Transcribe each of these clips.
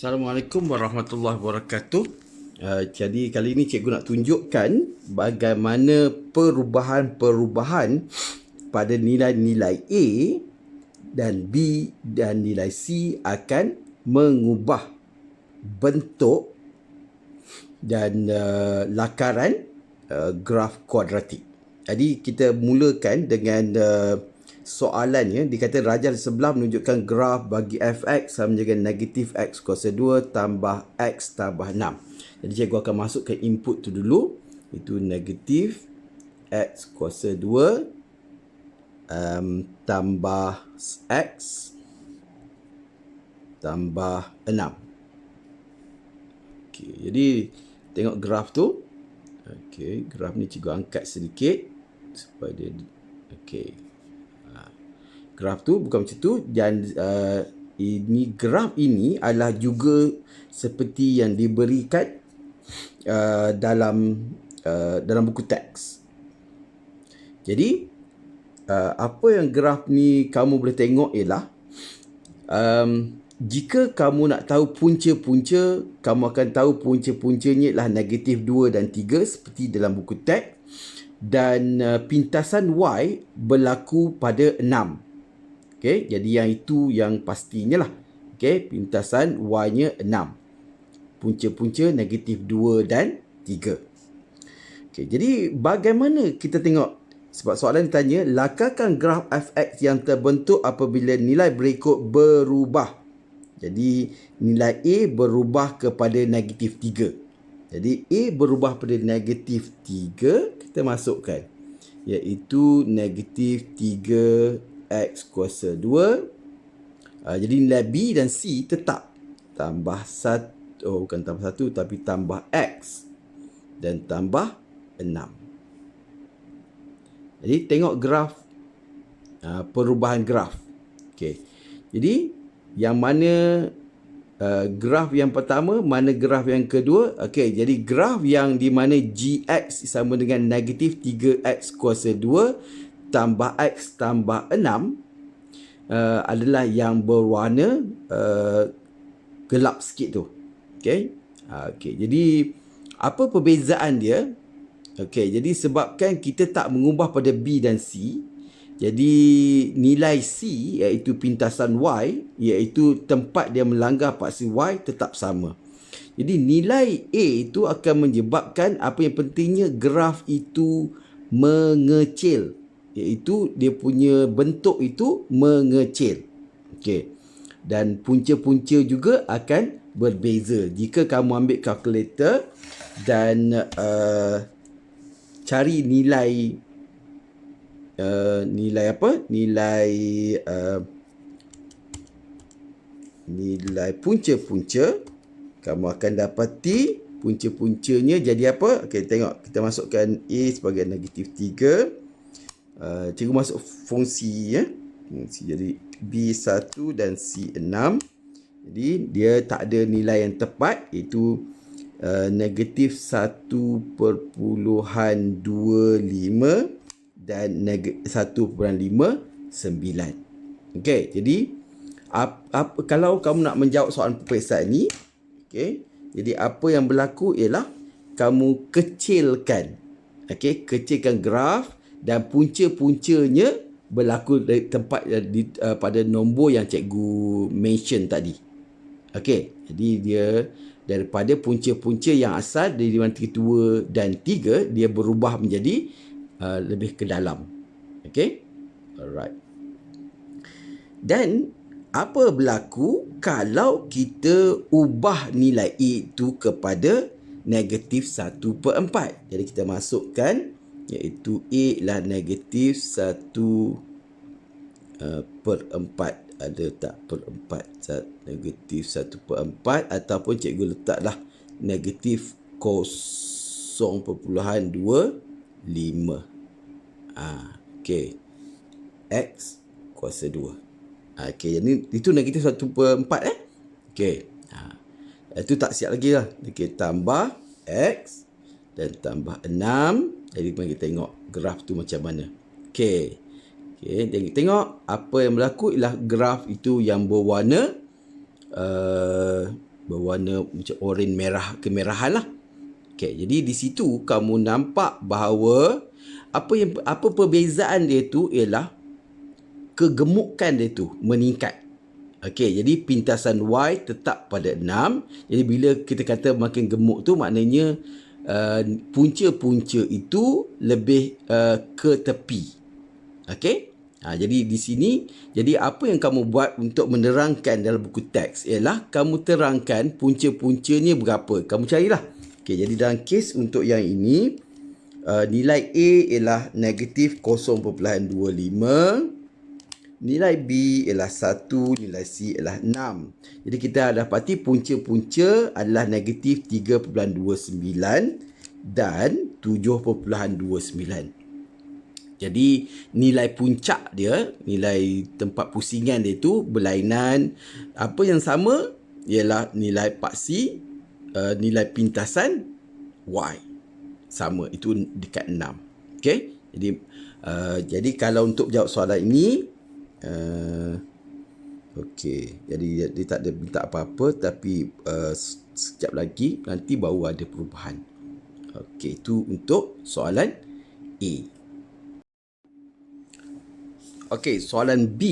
Assalamualaikum warahmatullahi wabarakatuh. Uh, jadi kali ini cikgu nak tunjukkan bagaimana perubahan-perubahan pada nilai-nilai A dan B dan nilai C akan mengubah bentuk dan uh, lakaran uh, graf kuadratik. Jadi kita mulakan dengan uh, soalannya dikata rajal sebelah menunjukkan graf bagi fx sama dengan negatif x kuasa 2 tambah x tambah 6. Jadi cikgu akan masukkan input tu dulu. Itu negatif X kuasa 2 um, tambah X tambah 6. Okay, jadi tengok graf tu. Okay, graf ni cikgu angkat sedikit supaya dia okay. Graf tu bukan macam tu dan uh, ini graf ini adalah juga seperti yang diberikan uh, dalam uh, dalam buku teks. Jadi uh, apa yang graf ni kamu boleh tengok ialah um, jika kamu nak tahu punca-punca, kamu akan tahu punca-puncanya ialah negatif 2 dan 3 seperti dalam buku teks dan uh, pintasan Y berlaku pada 6. Okay, jadi yang itu yang pastinya lah. Okay, pintasan Y-nya 6 punca-punca negatif 2 dan 3. Okay, jadi bagaimana kita tengok sebab soalan tanya lakarkan graf fx yang terbentuk apabila nilai berikut berubah. Jadi nilai A berubah kepada negatif 3. Jadi A berubah pada negatif 3 kita masukkan iaitu negatif 3x kuasa 2. Uh, jadi nilai B dan C tetap tambah 1 oh bukan tambah satu tapi tambah x dan tambah enam. Jadi tengok graf uh, perubahan graf. Okey. Jadi yang mana uh, graf yang pertama, mana graf yang kedua? Okey, jadi graf yang di mana gx sama dengan negatif 3x kuasa 2 tambah x tambah 6 uh, adalah yang berwarna uh, gelap sikit tu. Okay. Ha, okay. Jadi apa perbezaan dia? Okay. Jadi sebabkan kita tak mengubah pada B dan C. Jadi nilai C iaitu pintasan Y iaitu tempat dia melanggar paksi Y tetap sama. Jadi nilai A itu akan menyebabkan apa yang pentingnya graf itu mengecil. Iaitu dia punya bentuk itu mengecil. Okay. Dan punca-punca juga akan berbeza. Jika kamu ambil kalkulator dan uh, cari nilai uh, nilai apa? Nilai uh, nilai punca-punca kamu akan dapati punca-puncanya jadi apa? Okey, tengok. Kita masukkan A sebagai negatif 3. Uh, cikgu masuk fungsi ya. Fungsi jadi B1 dan C6. Jadi dia tak ada nilai yang tepat iaitu uh, negatif 1.25 dan negatif 1.59. Okey, jadi ap, ap, kalau kamu nak menjawab soalan peperiksaan ni, okey, jadi apa yang berlaku ialah kamu kecilkan okey, kecilkan graf dan punca-puncanya berlaku di tempat di, uh, pada nombor yang cikgu mention tadi. Okey, jadi dia daripada punca-punca yang asal dari mana 2 dan 3 dia berubah menjadi uh, lebih ke dalam. Okey? Alright. Dan apa berlaku kalau kita ubah nilai itu kepada negatif 1 per 4. Jadi kita masukkan iaitu A lah negatif 1 uh, per 4 ada tak per empat negatif satu per empat ataupun cikgu letaklah negatif kosong perpuluhan dua lima. Ah, okay. X kuasa dua. Ah, okay, ini itu negatif satu per empat eh. Okay. Ah, itu tak siap lagi lah. Okay, tambah X dan tambah enam. Jadi kita tengok graf tu macam mana. Okay. Okay, tengok apa yang berlaku ialah graf itu yang berwarna uh, berwarna macam oranye merah kemerahan lah. Okay, jadi di situ kamu nampak bahawa apa yang apa perbezaan dia tu ialah kegemukan dia tu meningkat. Okey, jadi pintasan Y tetap pada 6. Jadi bila kita kata makin gemuk tu maknanya uh, punca-punca itu lebih uh, ke tepi. Okey? Ha, jadi di sini, jadi apa yang kamu buat untuk menerangkan dalam buku teks ialah kamu terangkan punca-puncanya berapa. Kamu carilah. Okey, jadi dalam kes untuk yang ini, uh, nilai A ialah negatif 0.25. Nilai B ialah 1, nilai C ialah 6. Jadi kita dapati punca-punca adalah negatif 3.29 dan 7.29. Jadi nilai puncak dia, nilai tempat pusingan dia tu berlainan. Apa yang sama ialah nilai paksi, uh, nilai pintasan Y. Sama, itu dekat 6. Okay? Jadi, uh, jadi kalau untuk jawab soalan ini, uh, Okey, jadi dia, dia tak ada minta apa-apa tapi uh, sekejap lagi nanti baru ada perubahan. Okey, itu untuk soalan A. Okey, soalan B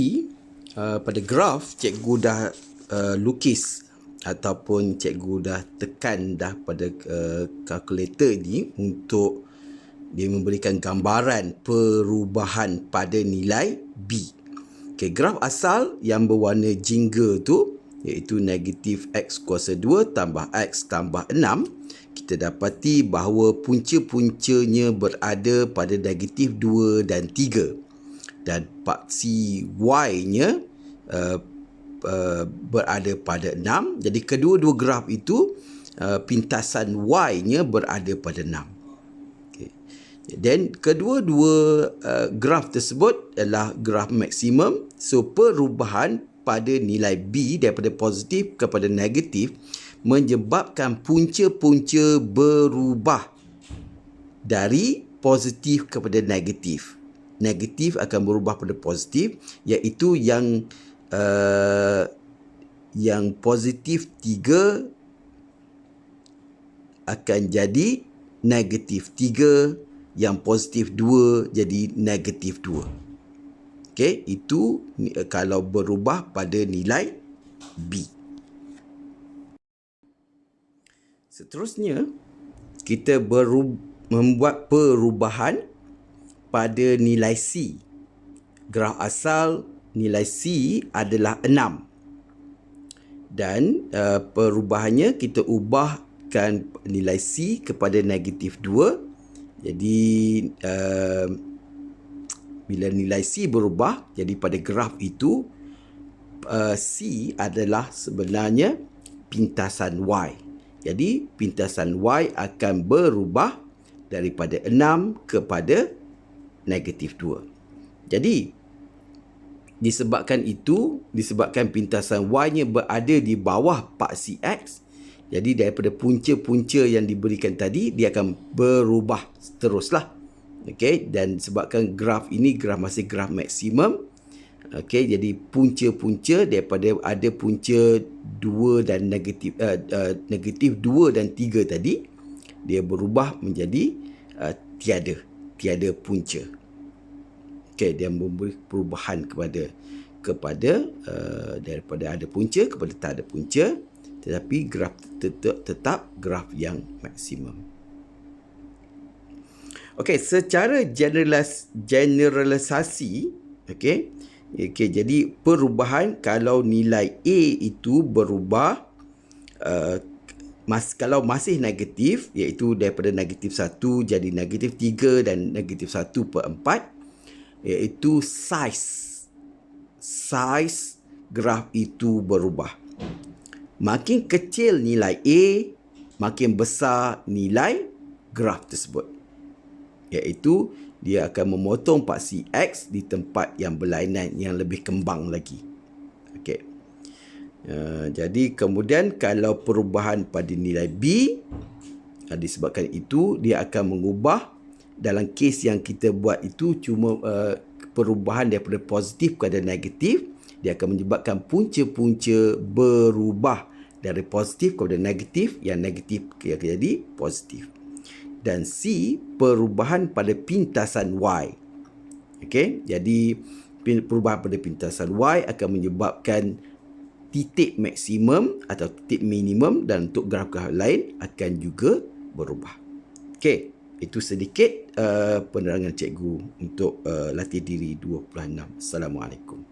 uh, pada graf cikgu dah uh, lukis ataupun cikgu dah tekan dah pada uh, kalkulator ni untuk dia memberikan gambaran perubahan pada nilai B. Okay, graf asal yang berwarna jingga tu iaitu negatif X kuasa 2 tambah X tambah 6 kita dapati bahawa punca-puncanya berada pada negatif 2 dan 3 dan paksi Y-nya uh, uh, berada pada 6 jadi kedua-dua graf itu uh, pintasan Y-nya berada pada 6 dan kedua-dua uh, graf tersebut adalah graf maksimum. So perubahan pada nilai B daripada positif kepada negatif menyebabkan punca-punca berubah dari positif kepada negatif. Negatif akan berubah pada positif iaitu yang uh, yang positif 3 akan jadi negatif yang positif 2 jadi negatif 2. Okey, itu eh, kalau berubah pada nilai B. Seterusnya, kita berub- membuat perubahan pada nilai C. Graf asal nilai C adalah 6. Dan uh, perubahannya kita ubahkan nilai C kepada negatif 2 jadi uh, bila nilai C berubah, jadi pada graf itu uh, C adalah sebenarnya pintasan Y. Jadi pintasan Y akan berubah daripada 6 kepada negatif 2. Jadi disebabkan itu, disebabkan pintasan Y-nya berada di bawah paksi X, jadi daripada punca-punca yang diberikan tadi dia akan berubah teruslah. Okey dan sebabkan graf ini graf masih graf maksimum. Okey jadi punca-punca daripada ada punca 2 dan negatif uh, uh, negatif 2 dan 3 tadi dia berubah menjadi uh, tiada tiada punca. Okey dia memberi perubahan kepada kepada uh, daripada ada punca kepada tak ada punca tetapi graf tetap, tetap graf yang maksimum. Okey, secara generalis, generalisasi, okey, okey, jadi perubahan kalau nilai A itu berubah uh, mas, kalau masih negatif iaitu daripada negatif 1 jadi negatif 3 dan negatif 1 per 4 iaitu size size graf itu berubah makin kecil nilai A, makin besar nilai graf tersebut. Iaitu dia akan memotong paksi X di tempat yang berlainan yang lebih kembang lagi. Okey. Uh, jadi kemudian kalau perubahan pada nilai B uh, disebabkan itu dia akan mengubah dalam kes yang kita buat itu cuma uh, perubahan daripada positif kepada negatif dia akan menyebabkan punca-punca berubah dari positif kepada negatif yang negatif akan jadi positif dan C perubahan pada pintasan Y okey jadi perubahan pada pintasan Y akan menyebabkan titik maksimum atau titik minimum dan untuk graf-graf lain akan juga berubah okey itu sedikit uh, penerangan cikgu untuk uh, latih diri 26. Assalamualaikum.